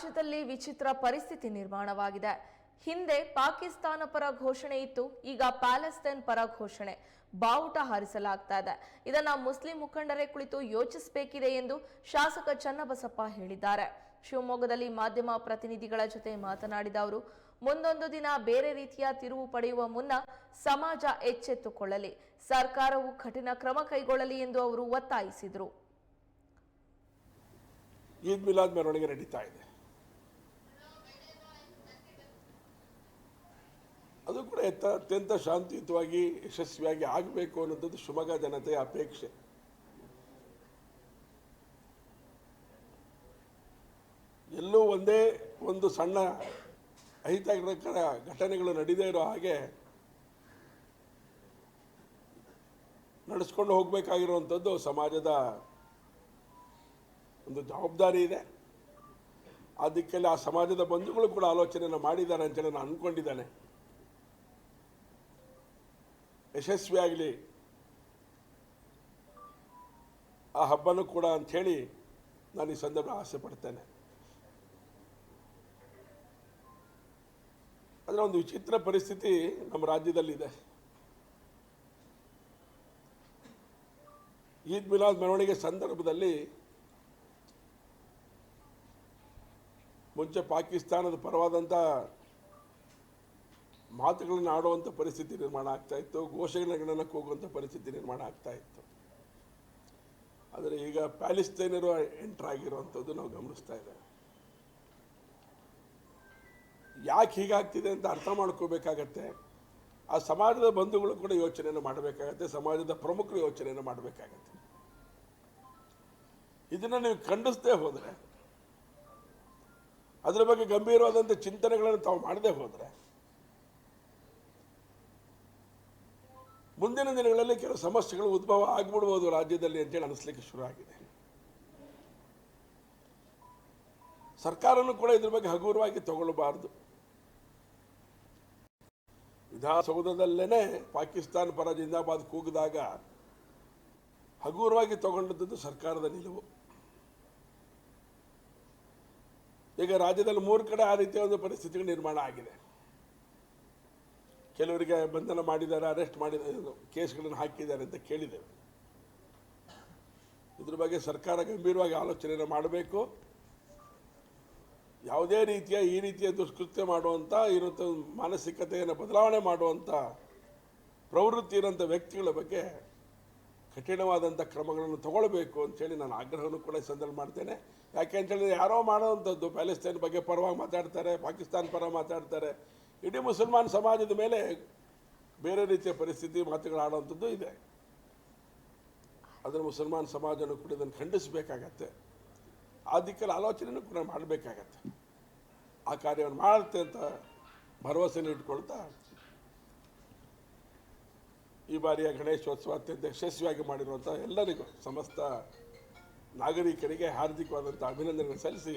ರಾಜ್ಯದಲ್ಲಿ ವಿಚಿತ್ರ ಪರಿಸ್ಥಿತಿ ನಿರ್ಮಾಣವಾಗಿದೆ. ಹಿಂದೆ ಪಾಕಿಸ್ತಾನ ಪರ ಘೋಷಣೆ ಇತ್ತು, ಈಗ ಪ್ಯಾಲೆಸ್ತೈನ್ ಪರ ಘೋಷಣೆ. ಬಾವುಟ ಹಾರಿಸಲಾಗ್ತಾ ಇದೆ. ಇದನ್ನ ಮುಸ್ಲಿಂ ಮುಖಂಡರೇ ಕುಳಿತು ಯೋಚಿಸಬೇಕಿದೆ ಎಂದು ಶಾಸಕ ಚನ್ನಬಸಪ್ಪ ಹೇಳಿದ್ದಾರೆ. ಶಿವಮೊಗ್ಗದಲ್ಲಿ ಮಾಧ್ಯಮ ಪ್ರತಿನಿಧಿಗಳ ಜೊತೆ ಮಾತನಾಡಿದ ಅವರು, ಮುಂದೊಂದು ದಿನ ಬೇರೆ ರೀತಿಯ ತಿರುವು ಪಡೆಯುವ ಮುನ್ನ ಸಮಾಜ ಎಚ್ಚೆತ್ತುಕೊಳ್ಳಲಿ. ಸರ್ಕಾರವು ಕಠಿಣ ಕ್ರಮ ಕೈಗೊಳ್ಳಲಿ ಎಂದು ಅವರು ಒತ್ತಾಯಿಸಿದರು. ಈದ್ ಮಿಲಾದ್ ಮೆರವಣಿಗೆ ನಡೀತಾ ಇದೆ. ಅದು ಕೂಡ ಎತ್ತ ಅತ್ಯಂತ ಶಾಂತಿಯುತವಾಗಿ, ಯಶಸ್ವಿಯಾಗಿ ಆಗಬೇಕು ಅನ್ನೋದು ಶಿವಮೊಗ್ಗ ಜನತೆಯ ಅಪೇಕ್ಷೆ. ಎಲ್ಲೂ ಒಂದೇ ಒಂದು ಸಣ್ಣ ಅಹಿತಕರ ಘಟನೆಗಳು ನಡೀದೇ ಇರೋ ಹಾಗೆ ನಡೆಸ್ಕೊಂಡು ಹೋಗಬೇಕಾಗಿರುವಂಥದ್ದು ಸಮಾಜದ ಒಂದು ಜವಾಬ್ದಾರಿ ಇದೆ. ಅದಕ್ಕೆಲ್ಲ ದಿಕ್ಕಲ್ಲಿ ಆ ಸಮಾಜದ ಬಂಧುಗಳು ಕೂಡ ಆಲೋಚನೆಯನ್ನು ಮಾಡಿದ್ದಾರೆ ಅಂತೇಳಿ ನಾನು ಅಂದ್ಕೊಂಡಿದ್ದೇನೆ. ಯಶಸ್ವಿಯಾಗಲಿ. ಆ ಹಬ್ಬನೂ ಕೂಡ ಅಂಥೇಳಿ ನಾನು ಈ ಸಂದರ್ಭ ಆಸೆ ಪಡ್ತೇನೆ. ಅದರ ಒಂದು ವಿಚಿತ್ರ ಪರಿಸ್ಥಿತಿ ನಮ್ಮ ರಾಜ್ಯದಲ್ಲಿದೆ. ಈದ್ ಮಿಲಾದ್ ಮೆರವಣಿಗೆ ಸಂದರ್ಭದಲ್ಲಿ ಮುಂಚೆ ಪಾಕಿಸ್ತಾನದ ಪರವಾದಂಥ ಮಾತುಗಳನ್ನು ಆಡುವಂಥ ಪರಿಸ್ಥಿತಿ ನಿರ್ಮಾಣ ಆಗ್ತಾ ಇತ್ತು ಘೋಷಣೆಗಳನ್ನು ಹೋಗುವಂಥ ಪರಿಸ್ಥಿತಿ ನಿರ್ಮಾಣ ಆಗ್ತಾ ಇತ್ತು. ಆದರೆ ಈಗ ಪ್ಯಾಲಿಸ್ತೈನರು ಎಂಟರ್ ಆಗಿರುವಂಥದ್ದು ನಾವು ಗಮನಿಸ್ತಾ ಇದ್ದೇವೆ ಯಾಕೆ ಹೀಗಾಗ್ತಿದೆ ಅಂತ ಅರ್ಥ ಮಾಡ್ಕೋಬೇಕಾಗತ್ತೆ. ಆ ಸಮಾಜದ ಬಂಧುಗಳು ಕೂಡ ಯೋಚನೆಯನ್ನು ಮಾಡಬೇಕಾಗತ್ತೆ, ಸಮಾಜದ ಪ್ರಮುಖರು ಯೋಚನೆಯನ್ನು ಮಾಡಬೇಕಾಗತ್ತೆ. ಇದನ್ನು ನೀವು ಖಂಡಿಸದೇ ಹೋದರೆ, ಅದರ ಬಗ್ಗೆ ಗಂಭೀರವಾದಂಥ ಚಿಂತನೆಗಳನ್ನು ತಾವು ಮಾಡದೆ ಹೋದರೆ ಮುಂದಿನ ದಿನಗಳಲ್ಲಿ ಕೆಲವು ಸಮಸ್ಯೆಗಳು ಉದ್ಭವ ಆಗ್ಬಿಡ್ಬೋದು ರಾಜ್ಯದಲ್ಲಿ ಅಂತೇಳಿ ಅನಿಸ್ಲಿಕ್ಕೆ ಶುರು ಆಗಿದೆ. ಸರ್ಕಾರನೂ ಕೂಡ ಇದ್ರ ಬಗ್ಗೆ ಹಗುರವಾಗಿ ತಗೊಳ್ಳಬಾರದು ವಿಧಾನಸೌಧದಲ್ಲೇನೆ ಪಾಕಿಸ್ತಾನ ಪರ ಜಿಂದಾಬಾದ್ ಕೂಗಿದಾಗ ಹಗುರವಾಗಿ ತಗೊಂಡದ್ದು ಸರ್ಕಾರದ ನಿಲುವು. ಈಗ ರಾಜ್ಯದಲ್ಲಿ ಮೂರು ಕಡೆ ಆ ರೀತಿಯ ಒಂದು ಪರಿಸ್ಥಿತಿಗಳು ನಿರ್ಮಾಣ ಆಗಿದೆ. ಕೆಲವರಿಗೆ ಬಂಧನ ಮಾಡಿದ್ದಾರೆ ಅರೆಸ್ಟ್ ಮಾಡಿದ ಕೇಸ್ಗಳನ್ನು ಹಾಕಿದ್ದಾರೆ ಅಂತ ಕೇಳಿದ್ದೇವೆ. ಇದ್ರ ಬಗ್ಗೆ ಸರ್ಕಾರ ಗಂಭೀರವಾಗಿ ಆಲೋಚನೆಯನ್ನು ಮಾಡಬೇಕು. ಯಾವುದೇ ರೀತಿಯ ಈ ರೀತಿಯ ದುಷ್ಕೃತ್ಯ ಮಾಡುವಂಥ ಇರುವಂಥ ಮಾನಸಿಕತೆಯನ್ನು ಬದಲಾವಣೆ ಮಾಡುವಂಥ ಪ್ರವೃತ್ತಿ ಇರೋಂಥ ವ್ಯಕ್ತಿಗಳ ಬಗ್ಗೆ ಕಠಿಣವಾದಂಥ ಕ್ರಮಗಳನ್ನು ತಗೊಳ್ಬೇಕು ಅಂತೇಳಿ ನಾನು ಆಗ್ರಹವನ್ನು ಕೂಡ ಸಂದರ್ಭ ಮಾಡ್ತೇನೆ. ಯಾಕೆ ಅಂತೇಳಿದ್ರೆ ಯಾರೋ ಮಾಡೋವಂಥದ್ದು, ಪ್ಯಾಲೆಸ್ತೈನ್ ಬಗ್ಗೆ ಪರವಾಗಿ ಮಾತಾಡ್ತಾರೆ, ಪಾಕಿಸ್ತಾನ ಪರ ಮಾತಾಡ್ತಾರೆ ಇಡೀ ಮುಸಲ್ಮಾನ್ ಸಮಾಜದ ಮೇಲೆ ಬೇರೆ ರೀತಿಯ ಪರಿಸ್ಥಿತಿ ಮಾತುಗಳಾಡುವಂಥದ್ದು ಇದೆ. ಅದನ್ನು ಮುಸಲ್ಮಾನ್ ಸಮಾಜನೂ ಕೂಡ ಇದನ್ನು ಖಂಡಿಸಬೇಕಾಗತ್ತೆ. ಆ ದಿಕ್ಕಲ್ಲಿ ಕೂಡ ಮಾಡಬೇಕಾಗತ್ತೆ. ಆ ಕಾರ್ಯವನ್ನು ಮಾಡುತ್ತೆ ಅಂತ ಭರವಸೆಯನ್ನು ಇಟ್ಕೊಳ್ತಾ ಈ ಬಾರಿಯ ಗಣೇಶೋತ್ಸವ ಅತ್ಯಂತ ಯಶಸ್ವಿಯಾಗಿ ಮಾಡಿರುವಂಥ ಎಲ್ಲರಿಗೂ, ಸಮಸ್ತ ನಾಗರಿಕರಿಗೆ ಹಾರ್ದಿಕವಾದಂಥ ಅಭಿನಂದನೆಗಳನ್ನು ಸಲ್ಲಿಸಿ